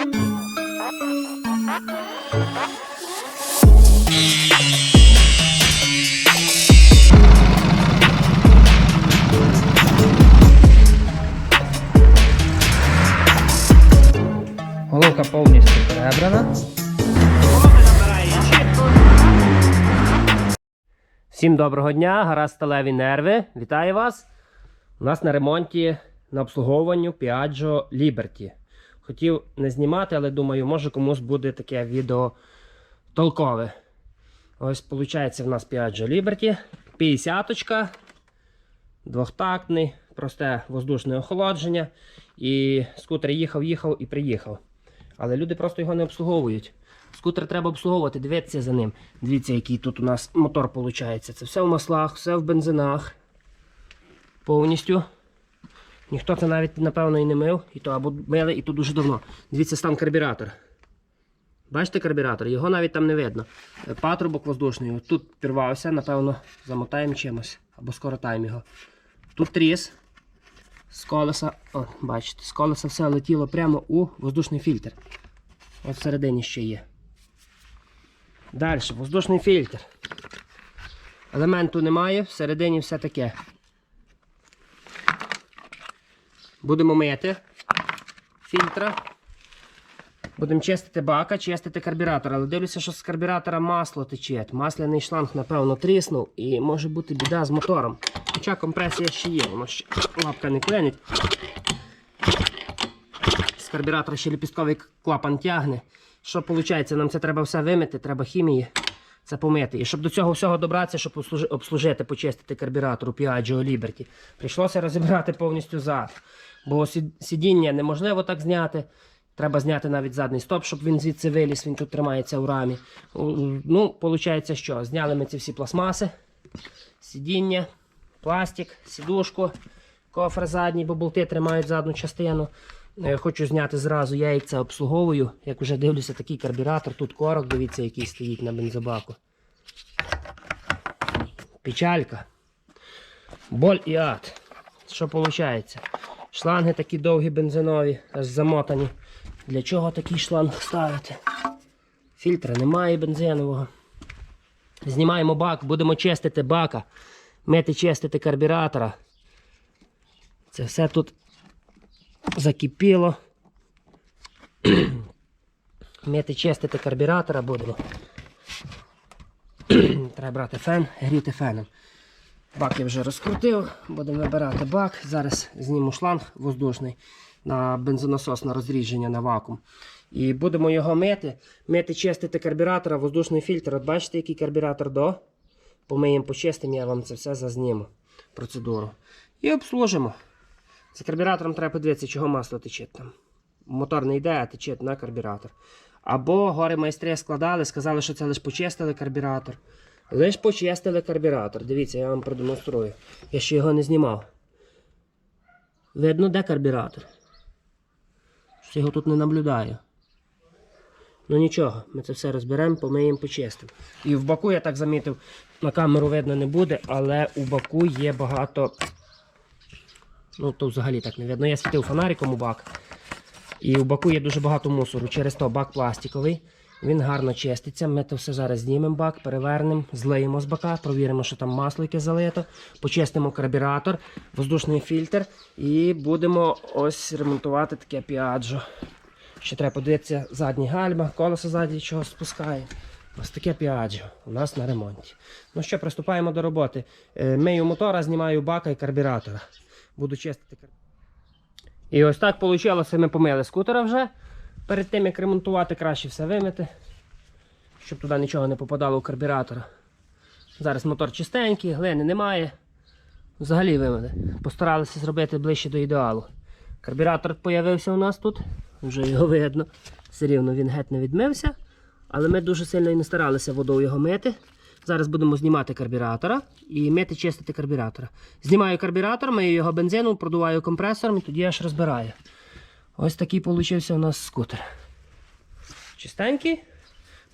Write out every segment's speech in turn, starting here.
Головка повністю перебрана. Всім доброго дня, гаразд сталеві нерви. Вітаю вас. У нас на ремонті на обслуговуванню Piaggio Liberty. Хотів не знімати, але думаю, може комусь буде таке відео толкове. Ось, виходить, в нас Piaggio Liberty. 50-очка, двохтактний, просте воздушне охолодження. І скутер їхав, їхав і приїхав. Але люди просто його не обслуговують. Скутер треба обслуговувати, дивитися за ним. Дивіться, який тут у нас мотор виходить. Це все в маслах, все в бензинах. Повністю. Ніхто це навіть, напевно, і не мив. І то або мили, і то дуже давно. Дивіться, стан карбюратор. Бачите карбюратор? Його навіть там не видно. Е, Патрубок воздушний. Тут пірвався, напевно, замотаємо чимось. Або скоротаємо його. Тут тріс. З колеса, о, бачите, з колеса все летіло прямо у воздушний фільтр. От всередині ще є. Далі, воздушний фільтр. Елементу немає, всередині все таке. Будемо мити фільтра. Будемо чистити бака, чистити карбюратор. Але дивлюся, що з карбюратора масло тече. Масляний шланг, напевно, тріснув і може бути біда з мотором. Хоча компресія ще є, воно ще лапка не клинить. З карбюратора ще ліпістковий клапан тягне. Що виходить? Нам це треба все вимити, треба хімії. Це помити. І щоб до цього всього добратися, щоб обслужити, почистити карбюратор у Piaggio Liberty, прийшлося розібрати повністю зад. Бо сидіння неможливо так зняти. Треба зняти навіть задній стоп, щоб він звідси виліз, він тут тримається у рамі. Ну, виходить, що? Зняли ми ці всі пластмаси, сидіння, пластик, сідушку, кофр задній, бо болти тримають задню частину. Е, Хочу зняти зразу, я їх це обслуговую. Як вже дивлюся, такий карбюратор, тут корок, дивіться, який стоїть на бензобаку. Печалька. Боль і ад. Що виходить? Шланги такі довгі бензинові, аж замотані. Для чого такий шланг ставити? Фільтра немає бензинового. Знімаємо бак, будемо чистити бака, мити чистити карбюратора. Це все тут закипіло. Мити чистити карбюратора будемо. Треба брати фен, гріти феном. Бак я вже розкрутив, будемо вибирати бак. Зараз зніму шланг воздушний на бензонасос на розрідження на вакуум. І будемо його мити. Мити, чистити карбюратора, воздушний фільтр. От бачите, який карбюратор до. Помиємо, почистимо, я вам це все зазніму. Процедуру. І обслужимо. З карбюратором треба подивитися, чого масло тече там. Мотор не йде, а тече на карбюратор. Або гори майстри складали, сказали, що це лише почистили карбюратор. Лиш почистили карбюратор. Дивіться, я вам продемонструю. Я ще його не знімав. Видно, де карбюратор? Що його тут не наблюдаю. Ну нічого, ми це все розберемо, помиємо, почистимо. І в баку я так замітив, на камеру видно не буде, але у баку є багато. Ну, то взагалі так не видно. Я світив фонариком у бак. І у баку є дуже багато мусору. Через то бак пластиковий. Він гарно чиститься. Ми то все зараз знімемо бак, перевернемо, злиємо з бака, провіримо, що там масло яке залито, почистимо карбюратор, воздушний фільтр і будемо ось ремонтувати таке піаджо. Ще треба подивитися задні гальма, колесо ззаді чого спускає. Ось таке піаджо у нас на ремонті. Ну що, приступаємо до роботи. Е, Мию мотора, знімаю бака і карбюратора. Буду чистити. І ось так вийшло, ми помили скутера вже. Перед тим як ремонтувати, краще все вимити, щоб туди нічого не попадало у карбюратор. Зараз мотор чистенький, глини немає. Взагалі вимили. Постаралися зробити ближче до ідеалу. Карбюратор з'явився у нас тут, вже його видно. Все рівно він геть не відмився. Але ми дуже сильно і не старалися водою його мити. Зараз будемо знімати карбюратора і мити чистити карбюратора. Знімаю карбюратор, мию його бензином, продуваю компресором і тоді аж розбираю. Ось такий получився у нас скутер. Чистенький.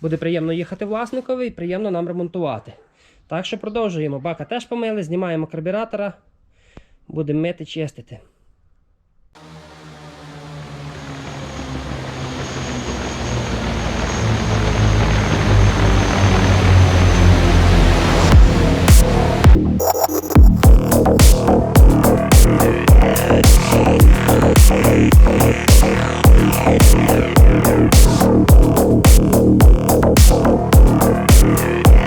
Буде приємно їхати власникові і приємно нам ремонтувати. Так що продовжуємо. Бака теж помили, знімаємо карбюратора, будемо мити, чистити.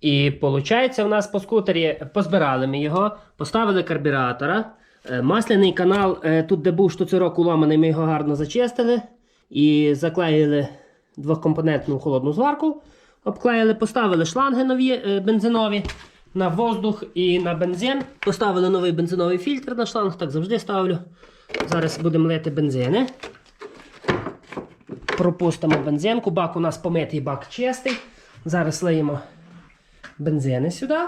І виходить, у нас по скутері позбирали ми його, поставили карбюратора. Е, Масляний канал, е, тут, де був штуцерок уломаний, ми його гарно зачистили і заклеїли двохкомпонентну холодну зварку. Обклеїли, поставили шланги нові е, бензинові на воздух і на бензин. Поставили новий бензиновий фільтр на шланг, так завжди ставлю. Зараз будемо лити бензини. Пропустимо бензинку. Бак у нас помитий, бак чистий. Зараз лиємо бензини сюди.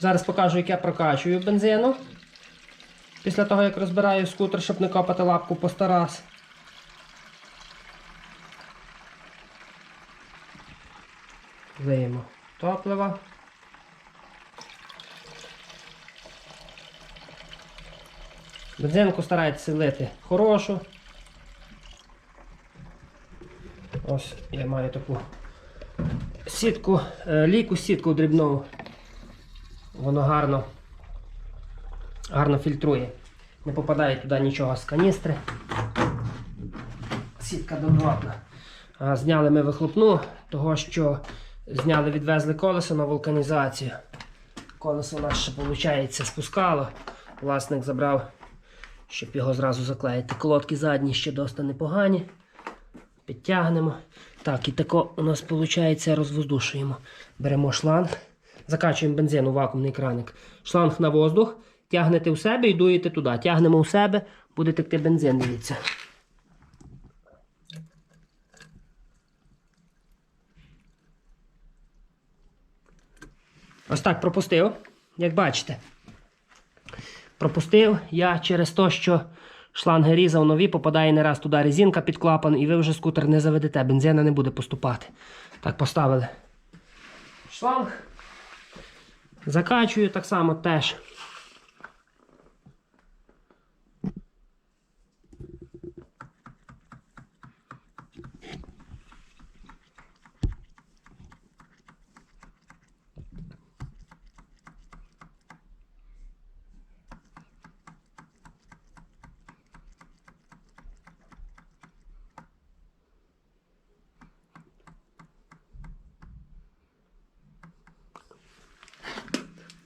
Зараз покажу, як я прокачую бензину. Після того, як розбираю скутер, щоб не копати лапку по сто раз. Виємо топливо. Бензинку старайтеся лити хорошу. Ось я маю таку сітку, е, ліку сітку дрібну. Воно гарно, гарно фільтрує. Не попадає туди нічого з каністри. Сітка добротна. Зняли ми вихлопну, того що зняли, відвезли колесо на вулканізацію. Колесо у нас ще, виходить, спускало. Власник забрав, щоб його зразу заклеїти. Колодки задні ще досить непогані. Підтягнемо. Так, і тако у нас виходить розвоздушуємо. Беремо шланг, закачуємо бензин у вакуумний краник. Шланг на воздух, тягнете у себе і дуєте туди. Тягнемо у себе, буде текти бензин, дивіться. Ось так пропустив, як бачите. Пропустив я через те, що шланги різав нові, попадає не раз туди резинка під клапан, і ви вже скутер не заведете, бензина не буде поступати. Так, поставили шланг. Закачую так само теж.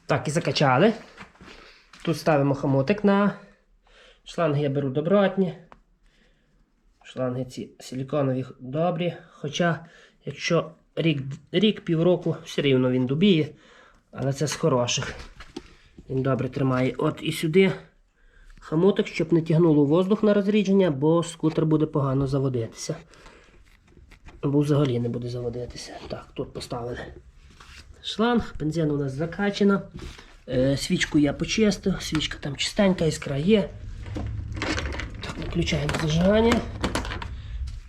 Так, і закачали. Тут ставимо хамотик на шланги я беру добротні. Шланги ці силіконові добрі. Хоча, якщо рік, рік півроку, все рівно він дубіє, але це з хороших. Він добре тримає. От і сюди хамотик, щоб не тягнуло воздух на розрідження, бо скутер буде погано заводитися. Або взагалі не буде заводитися. Так, тут поставили шланг, бензин у нас закачано. Е, свічку я почистив, свічка там чистенька, іскра є. Так, включаємо зажигання.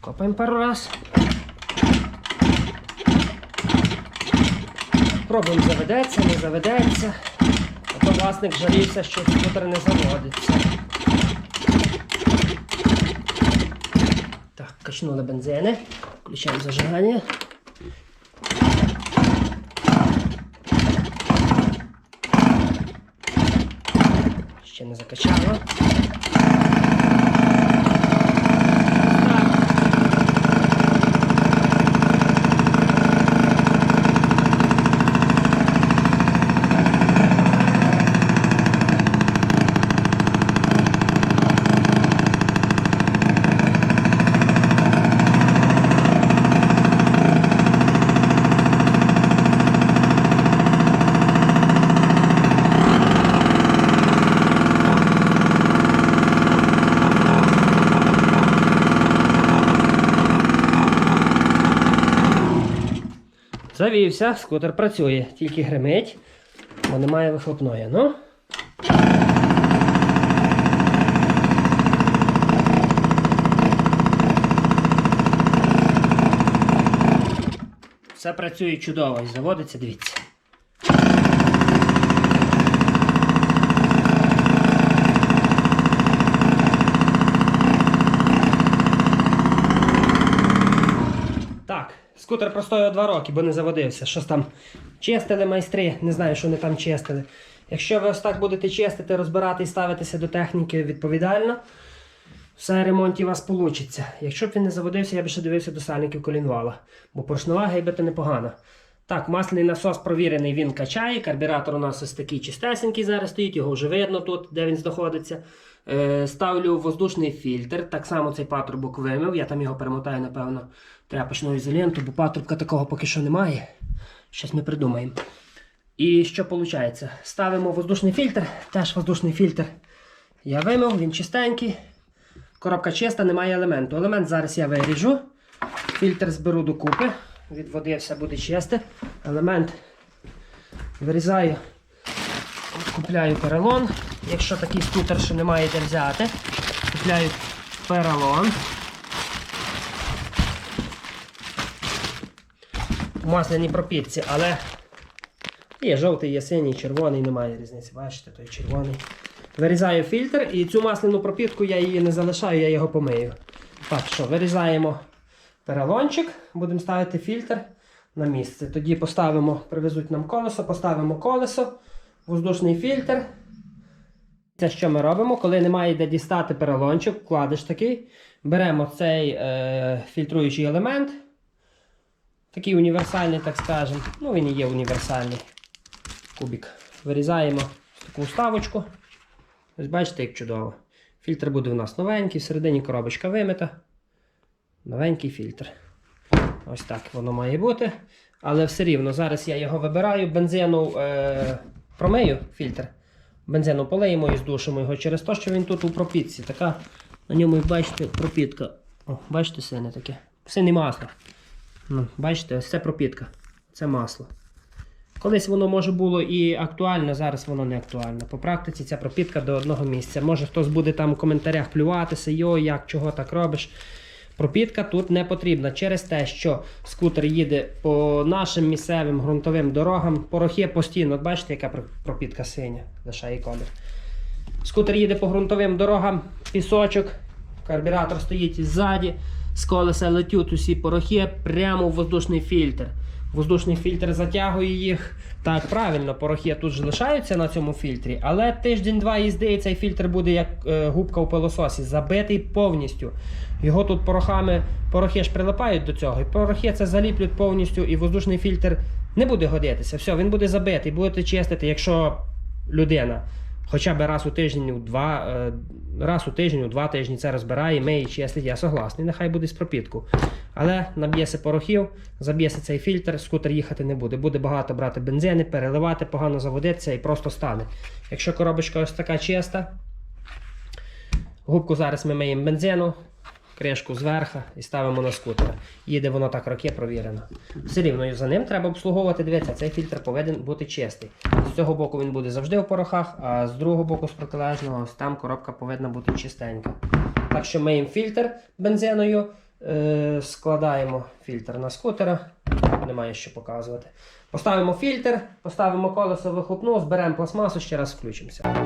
Копаємо пару раз. Пробуємо заведеться, не заведеться. А то власник жалівся, що скутер не заводиться. Так, качнули бензини. Включаємо зажигання. Ще не закачало. Завівся, скутер працює, тільки гримить, бо немає вихлопної. Ну. Все працює чудово і заводиться, дивіться. Так, скутер простояв 2 роки, бо не заводився. Щось там чистили майстри, не знаю, що вони там чистили. Якщо ви ось так будете чистити, розбирати і ставитися до техніки відповідально, все ремонт у вас вийде. Якщо б він не заводився, я б ще дивився до сальників колінвала, бо поршнова гейбити непогана. Так, масляний насос провірений, він качає. Карбюратор у нас ось такий чистесенький зараз стоїть, його вже видно тут, де він знаходиться. Е, ставлю воздушний фільтр. Так само цей патрубок вимив. Я там його перемотаю, напевно, тряпочною ізоленту, бо патрубка такого поки що немає. Щось ми придумаємо. І що виходить? Ставимо воздушний фільтр, теж воздушний фільтр. Я вимив, він чистенький. Коробка чиста, немає елементу. Елемент зараз я виріжу. Фільтр зберу докупи. Від води все буде чисте. Елемент вирізаю, купляю перелон. Якщо такий скутер, що немає де взяти, купляю перелон. В масляній пропітці, але є жовтий, є синій, червоний, немає різниці. Бачите, той червоний. Вирізаю фільтр і цю масляну пропітку я її не залишаю, я його помию. Так що, вирізаємо перелончик, будемо ставити фільтр на місце. Тоді поставимо, привезуть нам колесо, поставимо колесо, воздушний фільтр. Це що ми робимо? Коли немає де дістати перелончик, вкладиш такий. Беремо цей е, фільтруючий елемент. Такий універсальний, так скажемо. Ну, він і є універсальний кубик. Вирізаємо таку вставочку. Ось бачите, як чудово. Фільтр буде у нас новенький, всередині коробочка вимита. Новенький фільтр. Ось так воно має бути. Але все рівно, зараз я його вибираю, бензину е, промию фільтр. Бензину полиємо і здушимо його через те, що він тут у пропітці. Така на ньому, бачите, пропітка. О, бачите, сине таке. Сине масло. Ну, бачите, ось це пропітка. Це масло. Колись воно може було і актуально, зараз воно не актуально. По практиці ця пропітка до одного місця. Може хтось буде там в коментарях плюватися, йо, як, чого так робиш. Пропітка тут не потрібна через те, що скутер їде по нашим місцевим ґрунтовим дорогам. Порохи постійно, бачите, яка пропітка синя, лишає колір. Скутер їде по ґрунтовим дорогам, пісочок, карбюратор стоїть ззаді, з колеса летють усі порохи прямо в воздушний фільтр. Воздушний фільтр затягує їх. Так, правильно, порохи тут ж лишаються на цьому фільтрі, але тиждень-два їзди і цей фільтр буде як е, губка у пилососі, забитий повністю. Його тут порохами, порохи ж прилипають до цього, і порохи це заліплють повністю, і воздушний фільтр не буде годитися. Все, він буде забитий, будете чистити, якщо людина хоча б раз у тиждень, у два, е, раз у тиждень, у два тижні це розбирає, миє і чистить, я согласний, нехай буде з пропітку. Але наб'єся порохів, заб'єся цей фільтр, скутер їхати не буде. Буде багато брати бензини, переливати, погано заводитися і просто стане. Якщо коробочка ось така чиста, губку зараз ми миємо бензину, кришку зверху і ставимо на скутер. Їде воно так роки провірено. Все рівно за ним треба обслуговувати. Дивіться, цей фільтр повинен бути чистий. З цього боку він буде завжди в порохах, а з другого боку, з протилежного, ось там коробка повинна бути чистенька. Так що миємо фільтр бензиною, е, складаємо фільтр на скутера. Немає що показувати. Поставимо фільтр, поставимо колесо вихлопну, зберемо пластмасу, ще раз включимося.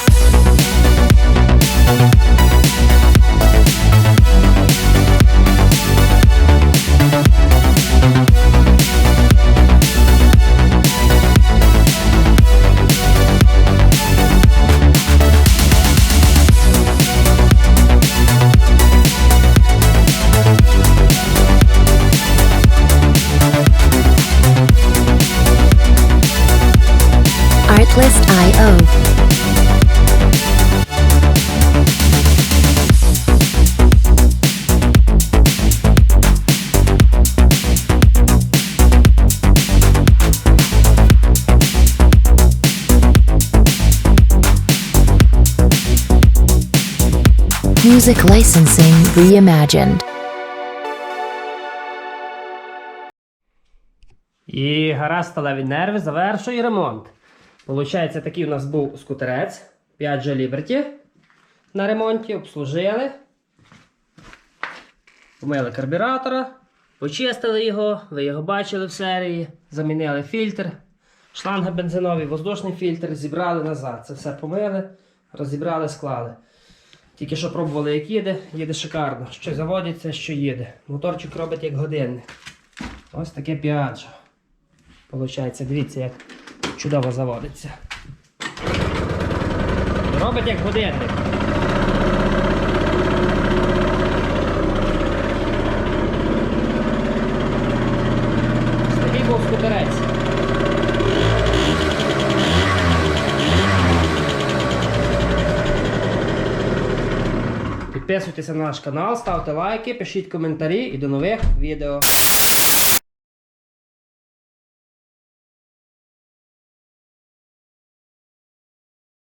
Setlist.io. Music Licensing Reimagined. І гаразд сталеві нерви завершує ремонт. Получається, такий у нас був скутерець 5G Liberty. На ремонті обслужили. Помили карбюратора, почистили його, ви його бачили в серії, замінили фільтр, шланги бензинові, воздушний фільтр, зібрали назад. Це все помили, розібрали, склали. Тільки що пробували, як їде, їде шикарно. Що заводиться, що їде. Моторчик робить як годинник. Ось таке піаджо. Получається, дивіться, як чудово заводиться. Робить як годинник. Такий був скутерець. Підписуйтеся на наш канал, ставте лайки, пишіть коментарі і до нових відео.